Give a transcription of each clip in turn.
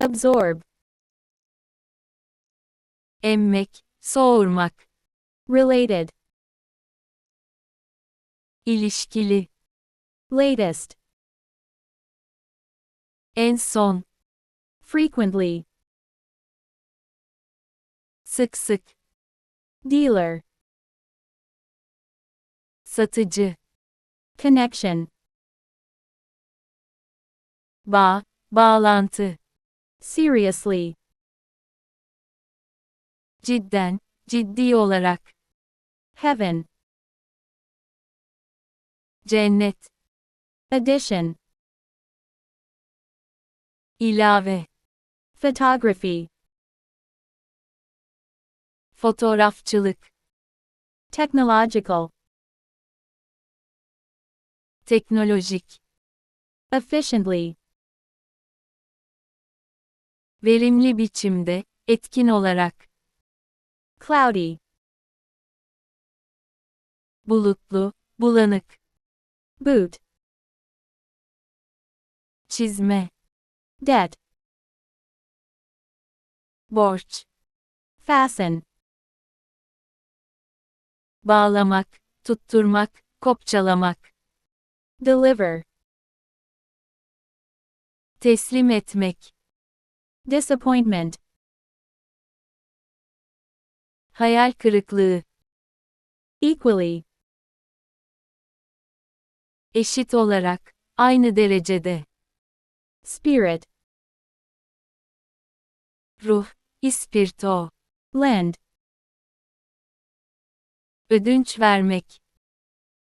absorb, emmek, soğurmak, related, ilişkili, latest, en son, frequently, sık sık, dealer, satıcı, connection, bağ, bağlantı, seriously, cidden, ciddi olarak, heaven, cennet, addition, ilave, photography, fotoğrafçılık, technological, teknolojik, efficiently, verimli biçimde, etkin olarak, cloudy, bulutlu, bulanık, boot, çizme, debt, borç, fasten, bağlamak, tutturmak, kopçalamak, deliver, teslim etmek, disappointment, hayal kırıklığı, equally, eşit olarak, aynı derecede, spirit, ruh, ispirto, lend, ödünç vermek,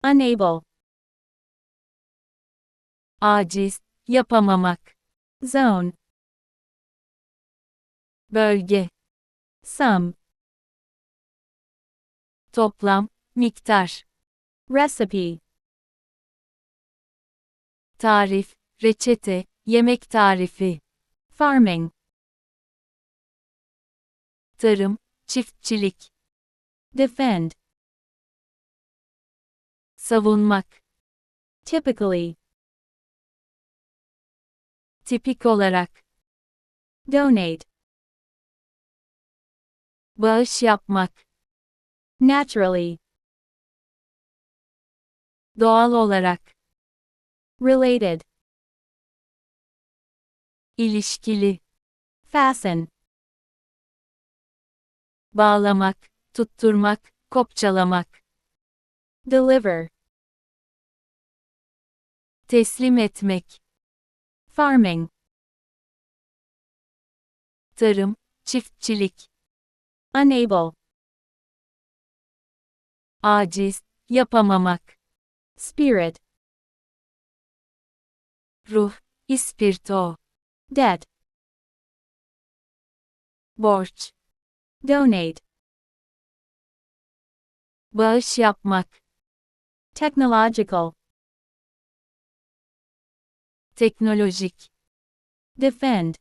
unable, aciz, yapamamak, zone, bölge, sum, toplam, miktar, recipe, tarif, reçete, yemek tarifi, farming, tarım, çiftçilik, defend, savunmak, typically, tipik olarak, donate, bağış yapmak, naturally, doğal olarak, related, ilişkili, fasten, bağlamak, tutturmak, kopçalamak, deliver, teslim etmek, farming, tarım, çiftçilik, unable, aciz, yapamamak, spirit, ruh, ispirto, debt, borç, donate, bağış yapmak, technological, teknolojik, defend,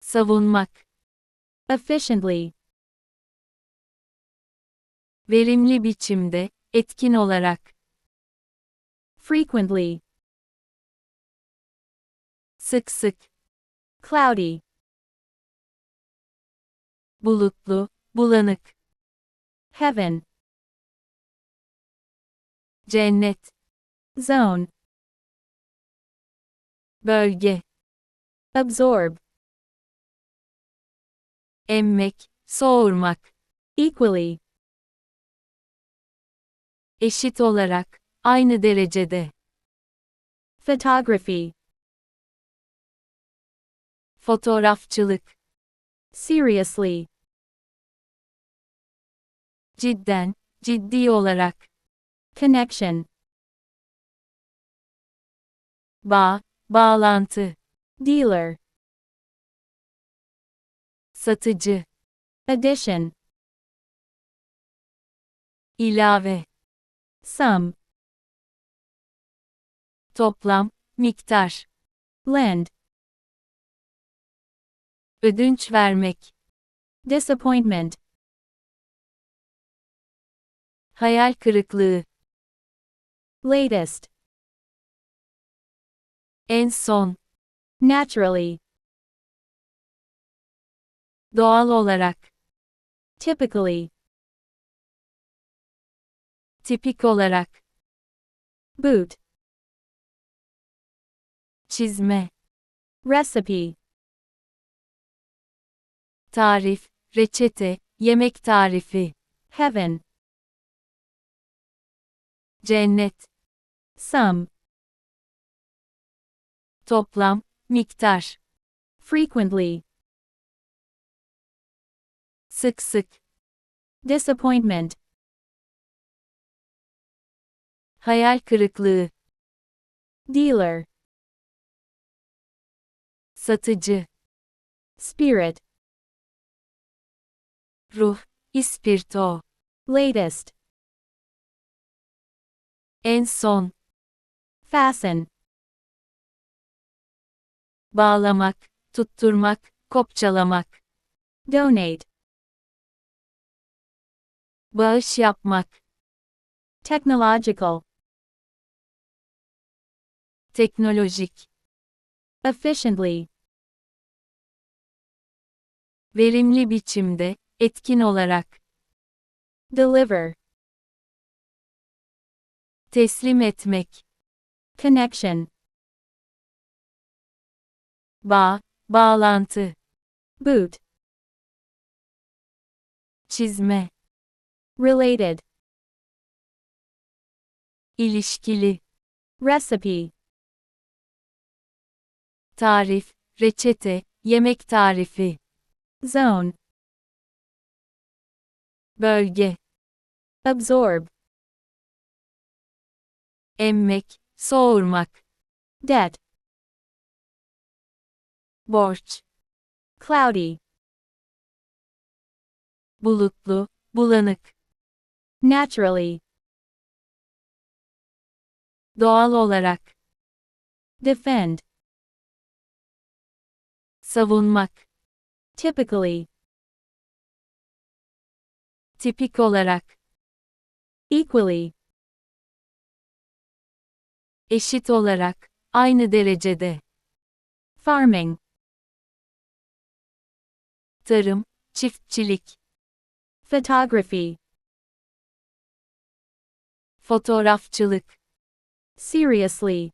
savunmak, efficiently, verimli biçimde, etkin olarak, frequently, sık sık, cloudy, bulutlu, bulanık, heaven, cennet, zone, bölge, absorb, emmek, soğurmak, equally, eşit olarak, aynı derecede, photography, fotoğrafçılık, seriously, cidden, ciddi olarak, connection, bağ, bağlantı, dealer, satıcı, addition, ilave, sum, toplam, miktar, lend, ödünç vermek, disappointment, hayal kırıklığı, latest, en son, Naturally. Doğal olarak. Typically. Tipik olarak. Boot. Çizme. Recipe. Tarif, reçete, yemek tarifi. Heaven. Cennet. Some. Toplam, miktar. Frequently. Sık sık. Disappointment. Hayal kırıklığı. Dealer. Satıcı. Spirit. Ruh, ispirto. Latest. En son. Fasten. Bağlamak, tutturmak, kopçalamak. Donate. Bağış yapmak. Technological. Teknolojik. Efficiently. Verimli biçimde, etkin olarak. Deliver. Teslim etmek. Connection. Bağ, bağlantı. Boot. Çizme. Related. ilişkili. Recipe. Tarif, reçete, yemek tarifi. Zone. Bölge. Absorb. Emmek, soğurmak. Debt. Borç. Cloudy. Bulutlu, bulanık. Naturally. Doğal olarak. Defend. Savunmak. Typically. Tipik olarak. Equally. Eşit olarak. Aynı derecede. Farming. Tarım, çiftçilik. Photography. Fotoğrafçılık. Seriously.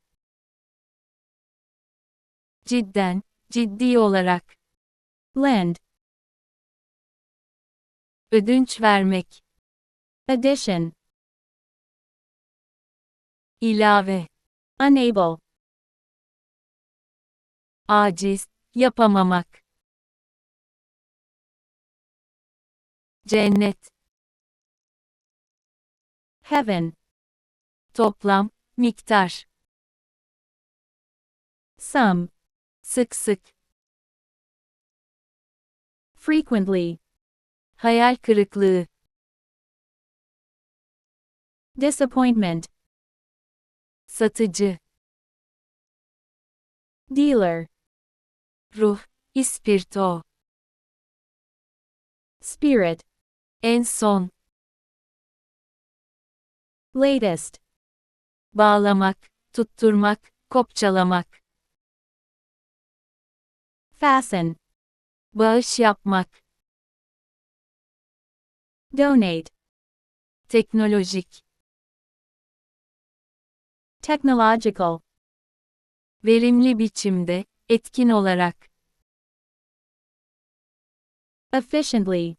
Cidden, ciddi olarak. Lend. Ödünç vermek. Addition. ilave, Unable. aciz, yapamamak. Cennet, Heaven. Toplam, miktar. Some. Sık sık, Frequently. hayal kırıklığı. Disappointment. Satıcı, Dealer. ruh, ispirto. Spirit. En son, Latest. Bağlamak, tutturmak, kopçalamak. Fasten. Bağış yapmak, Donate. teknolojik, Technological. verimli biçimde, etkin olarak. Efficiently.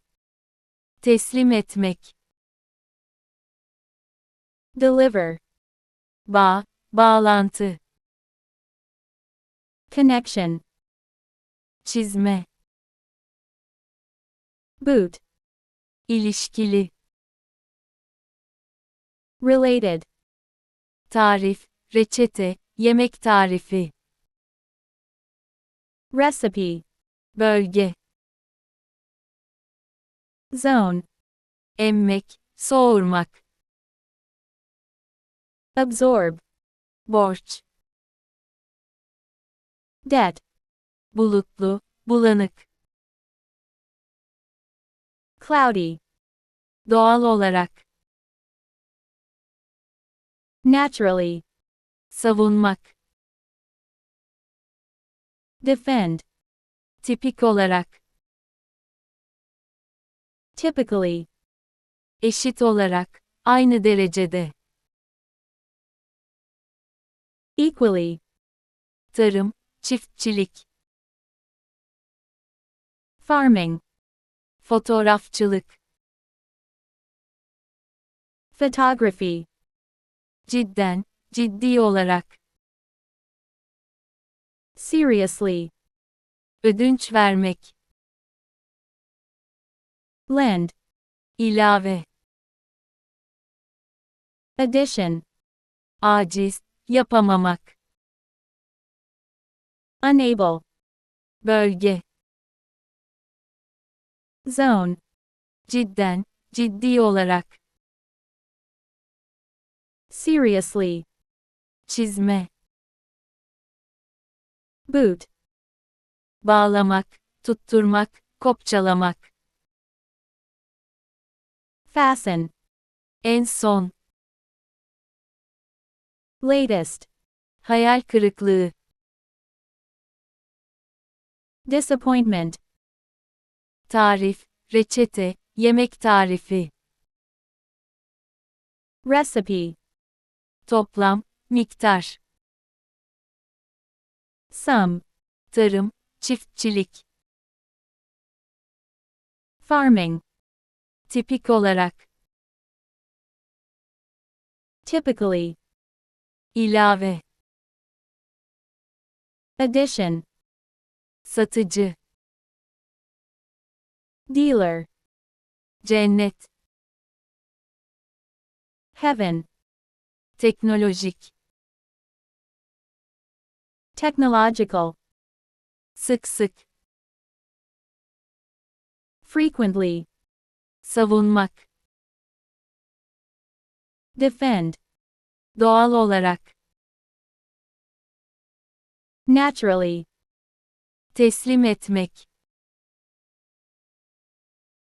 Teslim etmek, Deliver. Bağ, bağlantı, Connection. çizme, Boot. ilişkili, Related. tarif, reçete, yemek tarifi, Recipe. bölge, Zone. emmek, soğurmak, Absorb. borç, Debt. bulutlu, bulanık, Cloudy. doğal olarak, Naturally. savunmak, Defend. tipik olarak, Typically. eşit olarak, aynı derecede, Equally. tarım, çiftçilik, Farming. fotoğrafçılık, Photography. cidden, ciddi olarak, Seriously. ödünç vermek, Lend. ilave, Addition. aciz, yapamamak, Unable. bölge, Zone. cidden, ciddi olarak, Seriously. çizme, Boot. bağlamak, tutturmak, kopçalamak, Fasten. en son, Latest. hayal kırıklığı, Disappointment. tarif, reçete, yemek tarifi, Recipe. toplam, miktar, Some. tarım, çiftçilik, Farming. tipik olarak, Typically. İlave, Addition. satıcı, Dealer. cennet, Heaven. teknolojik, Technological. sık sık, Frequently. savunmak, Defend. Doğal olarak, Naturally. teslim etmek,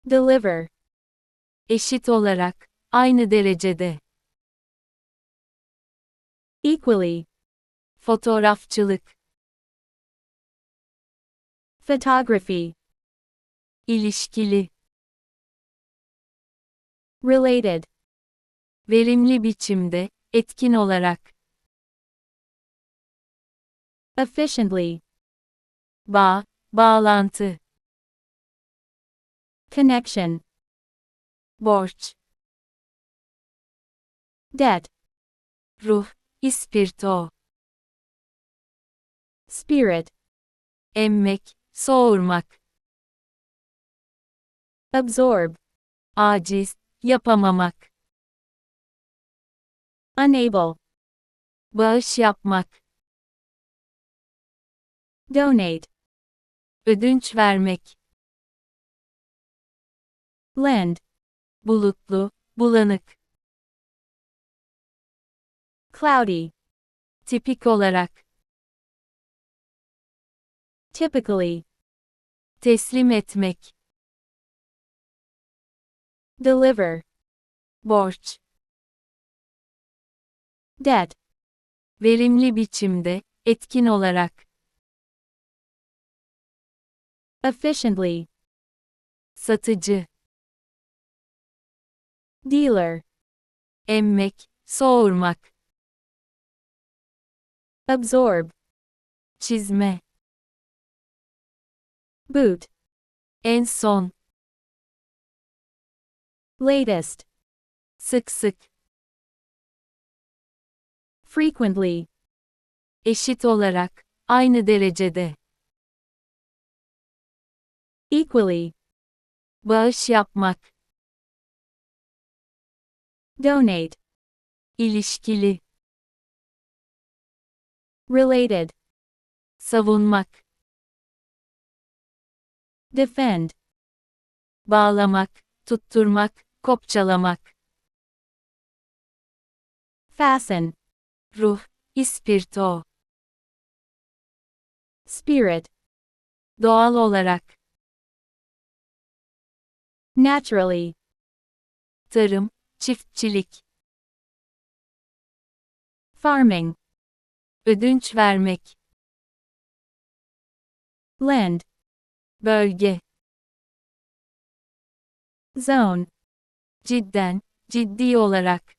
Deliver. eşit olarak, aynı derecede, Equally. fotoğrafçılık, Photography. ilişkili, Related. verimli biçimde, etkin olarak, Efficiently. bağ, bağlantı, Connection. borç, Debt. ruh, ispirto, Spirit. emmek, soğurmak, Absorb. aciz, yapamamak, Unable. bağış yapmak, Donate. ödünç vermek, Lend. bulutlu, bulanık, Cloudy. tipik olarak, Typically. teslim etmek, Deliver. borç, Debt. verimli biçimde, etkin olarak, Efficiently. satıcı, Dealer. emmek, soğurmak, Absorb. çizme, Boot. en son, Latest. sık sık, Frequently. eşit olarak, aynı derecede, Equally. bağış yapmak, Donate. ilişkili, Related. savunmak, Defend. bağlamak, tutturmak, kopçalamak, Fasten. Ruh, ispirto, Spirit. doğal olarak, Naturally. tarım, çiftçilik, Farming. ödünç vermek, lend, bölge, zone, cidden, ciddi olarak,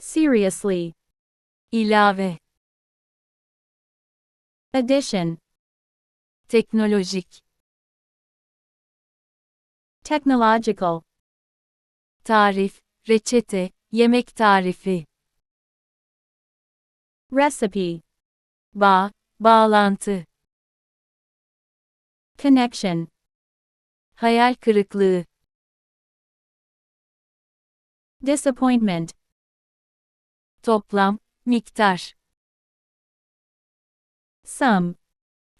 seriously, ilave, addition, teknolojik, technological, tarif, reçete, yemek tarifi, recipe, bağ, bağlantı, connection, hayal kırıklığı, disappointment, toplam, miktar, sum,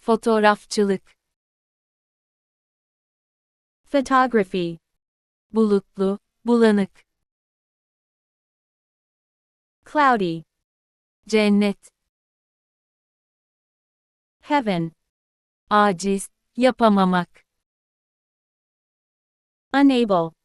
fotoğrafçılık, photography, bulutlu, bulanık, cloudy, cennet, heaven, aciz, yapamamak, unable,